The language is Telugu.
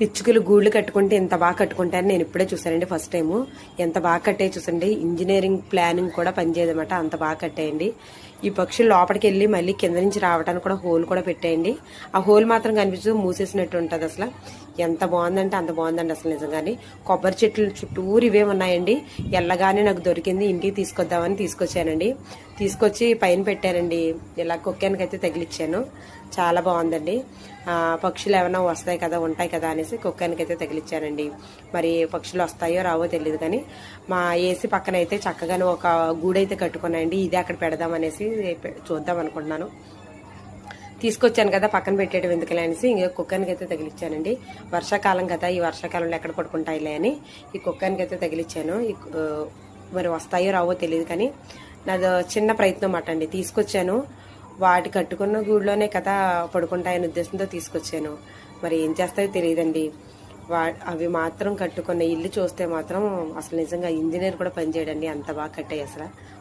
పిచ్చుకలు గూళ్ళు కట్టుకుంటే ఎంత బాగా కట్టుకుంటారని నేను ఇప్పుడే చూసానండి ఫస్ట్ టైము ఎంత బాగా కట్టే చూసండి. ఇంజనీరింగ్ ప్లానింగ్ కూడా పనిచేయదన్నమాట. అంత బాగా కట్టేయండి. ఈ పక్షులు లోపలికి వెళ్ళి మళ్ళీ కింద నుంచి రావడానికి కూడా హోల్ కూడా పెట్టేయండి. ఆ హోల్ మాత్రం కనిపిస్తూ మూసేసినట్టు ఉంటుంది అసలు. ఎంత బాగుందంటే అంత బాగుందండి అసలు నిజంగానే. కొబ్బరి చెట్లు చుట్టూరు ఇవే ఉన్నాయండి. ఎల్లగానే నాకు దొరికింది ఇంటికి తీసుకొద్దామని తీసుకొచ్చానండి. తీసుకొచ్చి పైన పెట్టానండి ఇలా కుక్కానికైతే తగిలిచ్చాను. చాలా బాగుందండి. పక్షులు ఏమైనా వస్తాయి కదా ఉంటాయి కదా అని అనేసి కుక్కానికైతే తగిలిచ్చానండి. మరి పక్షులు వస్తాయో రావో తెలియదు కానీ మా ఏసీ పక్కన అయితే చక్కగానే ఒక గూడైతే కట్టుకున్నాయండి. ఇదే అక్కడ పెడదాం అనేసి చూద్దాం అనుకుంటున్నాను. తీసుకొచ్చాను కదా పక్కన పెట్టేయడం ఎందుకులే అనేసి ఇంకా కుక్కానికి అయితే తగిలిచ్చానండి. వర్షాకాలం కదా ఈ వర్షాకాలంలో ఎక్కడ పడుకుంటాయిలే అని ఈ కుక్కానికి అయితే తగిలిచ్చాను మరి వస్తాయో రావో తెలియదు కానీ నాది చిన్న ప్రయత్నం అటండి. తీసుకొచ్చాను. వాటి కట్టుకున్న గూడులోనే కదా పడుకుంటాయనే ఉద్దేశంతో తీసుకొచ్చాను. మరి ఏం చేస్తాయో తెలియదండి. వా అవి మాత్రం కట్టుకున్న ఇల్లు చూస్తే మాత్రం అసలు నిజంగా ఇంజనీర్ కూడా పనిచేయడండి. అంత బాగా కట్టాయి అసలు.